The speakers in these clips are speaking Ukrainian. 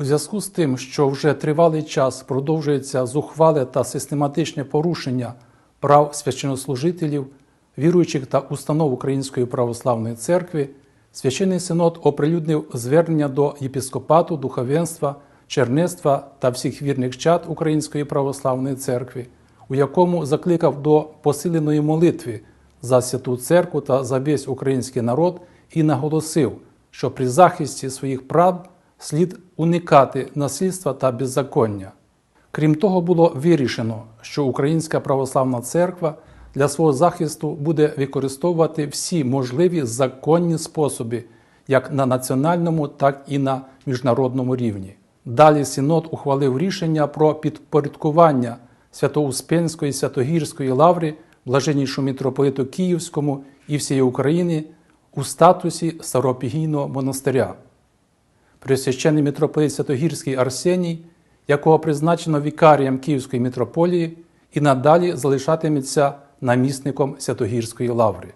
У зв'язку з тим, що вже тривалий час продовжується зухвале та систематичне порушення прав священнослужителів, віруючих та установ Української православної церкви, Священний Синод оприлюднив звернення до єпіскопату, духовенства, чернецтва та всіх вірних чад Української православної церкви, у якому закликав до посиленої молитви за святу церкву та за весь український народ і наголосив, що при захисті своїх прав слід уникати насильства та беззаконня. Крім того, було вирішено, що Українська православна церква для свого захисту буде використовувати всі можливі законні способи як на національному, так і на міжнародному рівні. Далі Синод ухвалив рішення про підпорядкування Свято-Успенської Святогірської лаври блаженнішому митрополиту Київському і всієї України у статусі Старопігійного монастиря. Пресвящений митрополит Святогірський Арсеній, якого призначено вікарієм Київської митрополії, і надалі залишатиметься намісником Святогірської лаври.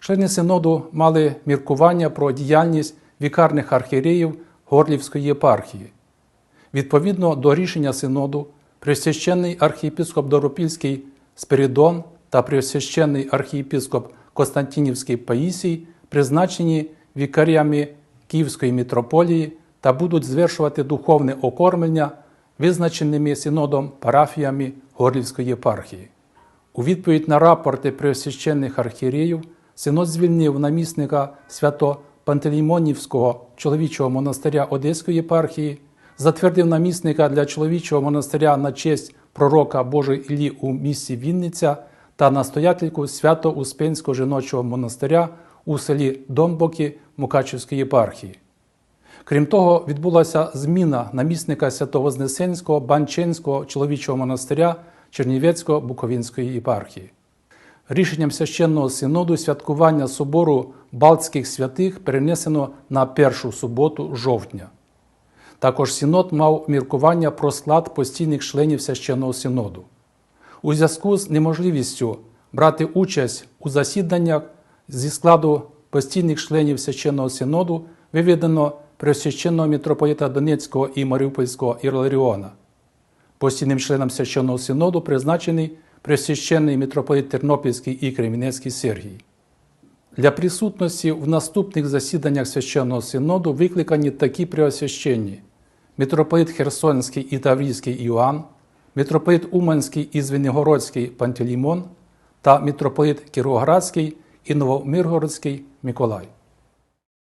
Члени синоду мали міркування про діяльність вікарних архієреїв Горлівської єпархії. Відповідно до рішення синоду, пресвященний архієпископ Доропільський Спиридон та пресвященний архієпископ Константинівський Паїсій призначені вікаріями Київської митрополії та будуть звершувати духовне окормлення визначеними синодом парафіями Горлівської єпархії. У відповідь на рапорти преосвященних архієреїв синод звільнив намісника Свято-Пантелеймонівського чоловічого монастиря Одеської єпархії, затвердив намісника для чоловічого монастиря на честь пророка Божої Іллі у місті Вінниця та настоятельку Свято-Успенського жіночого монастиря у селі Домбоки Мукачівської єпархії. Крім того, відбулася зміна намісника Свято-Вознесенського Банченського чоловічого монастиря Чернівецького Буковинської єпархії. Рішенням священного синоду святкування собору Балтських святих перенесено на першу суботу жовтня. Також синод мав міркування про склад постійних членів священного синоду. У зв'язку з неможливістю брати участь у засіданнях зі складу постійних членів священного синоду виведено Преосвященного митрополита Донецького і Маріупольського Іларіона. Постійним членом священного синоду призначений Пресвященний митрополит Тернопільський і Кремінецький Сергій. Для присутності в наступних засіданнях священного синоду викликані такі преосвященні митрополит Херсонський і Таврійський Іоанн, митрополит Уманський і Звенигородський Пантелеймон та митрополит Кіровоградський і Новомиргородський Миколай.